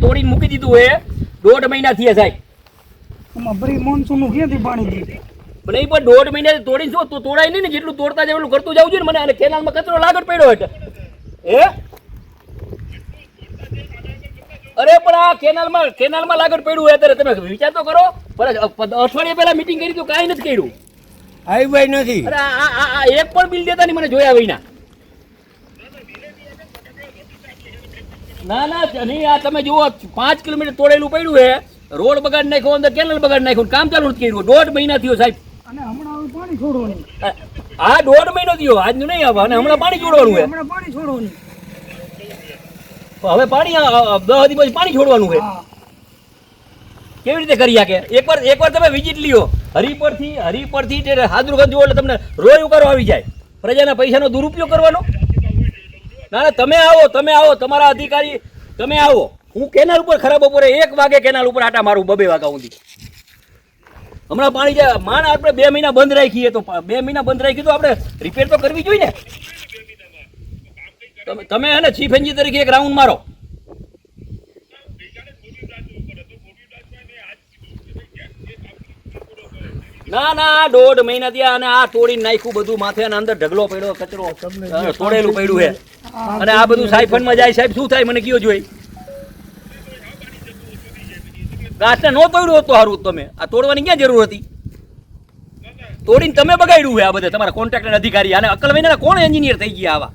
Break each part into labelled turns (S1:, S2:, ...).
S1: તોડીને મૂકી દીધું હોય દોઢ મહિના થયા સાહેબ.
S2: મોનસૂનનું ક્યાંથી પાણી
S1: દોઢ મહિના તોડી શું? તું તોડાય નહીં ને જેટલું તોડતા જાય એટલું કરતું જવું જોઈએ ને મને. અને કેનાલમાં કચરો લાગત પડ્યો એટલે હે? અરે પણ આ કેનાલમાં કેનાલમાં લાગત પડ્યું હોય અત્યારે. તમે વિચાર તો કરો. પણ અઠવાડિયા પહેલા મીટિંગ કરી તો કાંઈ નથી કર્યું.
S3: હાઈવે નથી.
S1: અરે આ આ- આ એક પણ બિલ દેતા નહીં મને જોયા વિના. ના ના નહીં આ તમે જુઓ પાંચ કિલોમીટર તોડેલું પડ્યું છે. રોડ બગાડ નાખ્યો અંદર કેનલ બગાડ નાખ્યો કામ ચાલુ નથી કર્યું. દોઢ મહિના થયો સાહેબ.
S2: અને હમણાં પાણી છોડવાનું.
S1: આ દોઢ મહિનો થયો આજનું નહીં આવે અને હમણાં પાણી છોડવાનું છે.
S2: હમણાં પાણી છોડવાનું.
S1: હવે પાણી આ- આ દસ દી પછી પાણી છોડવાનું છે. કેવી રીતે કરી શકે? એકવાર એકવાર તમે વિઝિટ લ્યો. હરિપરથી હરિપરથી હાદરુગંજ જુઓ એટલે તમને રોય ઉકારો આવી જાય. પ્રજાના પૈસાનો દુરુપયોગ કરવાનો. ના ના, તમે આવો તમે આવો, તમારા અધિકારી, તમે આવો. હું કેનાલ ઉપર ખરાબ બપોરે એક વાગે કેનાલ ઉપર આટા મારું, બબે વાગા ઊંધી હમણાં પાણી જાય, માન આપણે બે મહિના બંધ રાખીએ તો બે મહિના બંધ રાખીએ તો આપણે રિપેર તો કરવી જોઈએ ને? તમે હે ને ચીફ એન્જિન તરીકે એક રાઉન્ડ મારો. ના ના દોઢ મહિના થયા અને આ તોડી નાખ્યું બધું. માથે અને અંદર ઢગલો પડ્યો કચરો તોડેલું પડ્યું હે. અને આ બધું સાયફનમાં જાય સાહેબ શું થાય મને કયો જોઈ. ગાછને નો તોડ્યું હતું તો સારું તમે. આ તોડવાની ક્યાં જરૂર હતી? તોડીને તમે બગાડ્યું હે આ બધે તમારા કોન્ટ્રાક્ટર અધિકારી. અને અકલ મહિના કોણ એન્જિનિયર થઈ ગયા આવા?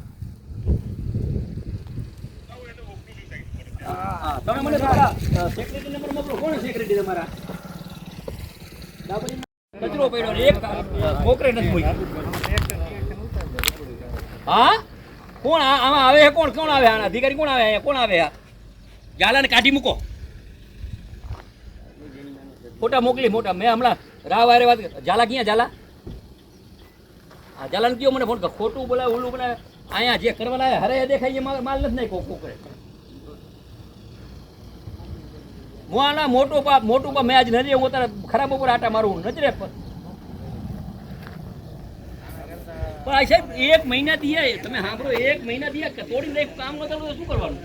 S1: તમે મને સેક્રેટરી નંબર મોકલો. કોણ સેક્રેટરી તમારા? કોણ? આમાં આવે કોણ? કોણ આવે અધિકારી કોણ આવે કોણ આવે આ? ઝાલાને કાઢી મૂકો. ફોટા મોકલી, મોટા. મેં હમણાં રાવ વારે વાત ઝાલા ક્યાં ઝાલા? હા ઝાલાને કયો મને ફોન ખોટું બોલાવે ઓલું બોલાવે અહીંયા જે કરવા લાવે હરે દેખાય માલ માલ નથી નાખ્યો કોકરે. હું આના મોટો પાપ મોટું પાપ મેં આજ નથી હું તારે ખરાબ ઉપર આટા મારું. નથી પણ આ સાહેબ, એક મહિના દિયા તમે સાંભળો, એક મહિના દિયા તોડી લઈ કામ ન શું કરવાનું?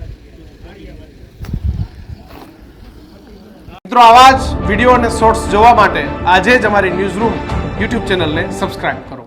S4: મિત્રો, આવા જ વીડિયો અને શોર્ટ્સ જોવા માટે આજે જ અમારી ન્યૂઝ રૂમ યુટ્યુબ ચેનલને સબસ્ક્રાઇબ કરો.